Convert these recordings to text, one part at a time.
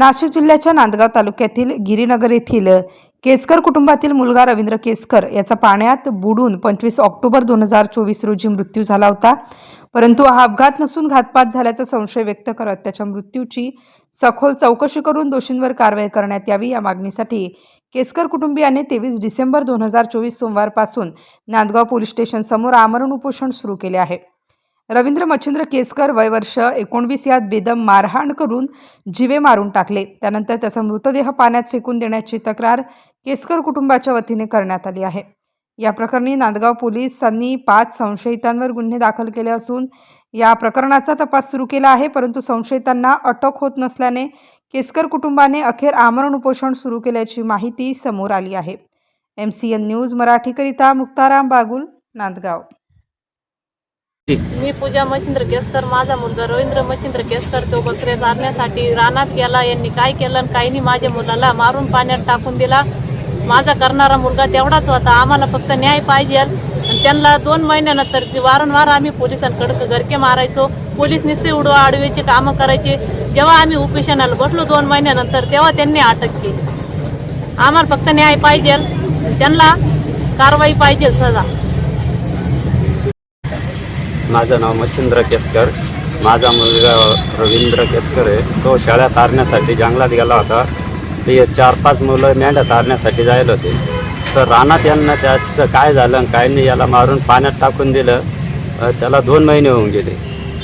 नाशिक जिल्ह्याच्या नांदगाव तालुक्यातील गिरीनगर येथील केसकर कुटुंबातील मुलगा रवींद्र केसकर याचा पाण्यात बुडून पंचवीस ऑक्टोबर दोन हजार चोवीस रोजी मृत्यू झाला होता. परंतु हा अपघात नसून घातपात झाल्याचा संशय व्यक्त करत त्याच्या मृत्यूची सखोल चौकशी करून दोषींवर कारवाई करण्यात यावी या मागणीसाठी केसकर कुटुंबियाने तेवीस डिसेंबर दोन हजार चोवीस सोमवारपासून नांदगाव पोलीस स्टेशन समोर आमरण उपोषण सुरू केले आहे. रवींद्र मच्छिंद्र केसकर वयवर्ष एकोणवीस यात बेदम मारहाण करून जिवे मारून टाकले. त्यानंतर त्याचा मृतदेह पाण्यात फेकून देण्याची तक्रार केसकर कुटुंबाच्या वतीने करण्यात आली आहे. या प्रकरणी नांदगाव पोलिसांनी पाच संशयितांवर गुन्हे दाखल केले असून या प्रकरणाचा तपास सुरू केला आहे परंतु संशयितांना अटक होत नसल्याने केसकर कुटुंबाने अखेर आमरण उपोषण सुरू केल्याची माहिती समोर आली आहे. एम सी एन न्यूज मराठीकरिता मुक्ताराम बागुल नांदगाव. मी पूजा मच्छिंद्र केसकर माझा मुलगा रवींद्र मच्छिंद्र केसकर तो बकरे मारण्यासाठी रानात गेला. यांनी काय केलं आणि काही नाही माझ्या मुलाला मारून पाण्यात टाकून दिला. माझा करणारा मुलगा तेवढाच होता. आम्हाला फक्त न्याय पाहिजे. आणि त्यांना दोन महिन्यानंतर ते वारंवार आम्ही पोलिसांकडे घरके मारायचो. पोलीस नुसते उडवा आडवेचे कामं करायचे. जेव्हा आम्ही उपेशनाला बसलो दोन महिन्यानंतर तेव्हा त्यांनी अटक केली. आम्हाला फक्त न्याय पाहिजे. त्यांना कारवाई पाहिजे सजा. माझं नाव मच्छिंद्र केसकर. माझा मुलगा रवींद्र केसकर आहे. तो शाळा सारण्यासाठी जंगलात गेला होता. ते चार पाच मुलं मेंढ्या सारण्यासाठी जायला होते. तर रानात यांना त्याचं काय झालं आणि काय नाही याला मारून पाण्यात टाकून दिलं. त्याला दोन महिने होऊन गेले.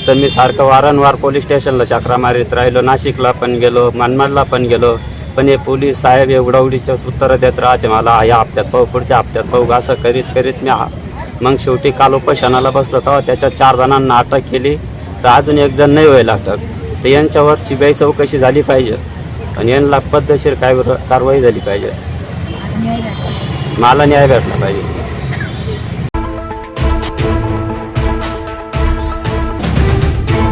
तर मी सारखं वारंवार पोलीस स्टेशनला चक्रा मारीत राहिलो. नाशिकला पण गेलो मनमाडला पण गेलो. पण हे पोलीस साहेब एवढा उडीच्या उत्तरं देत राहायचे. मला या हप्त्यात पाहू पुढच्या हप्त्यात पाहू. असं करीत करीत मी हा- मग शेवटी काल उपोषणाला बसलो तेव्हा त्याच्या चार जणांना अटक केली. तर अजून एक जण नाही व्हायला अटक. तर यांच्यावर सीबीआय चौकशी झाली पाहिजे. आणि यांना पद्धतशीर काय कारवाई झाली पाहिजे. मला न्याय भेटला पाहिजे.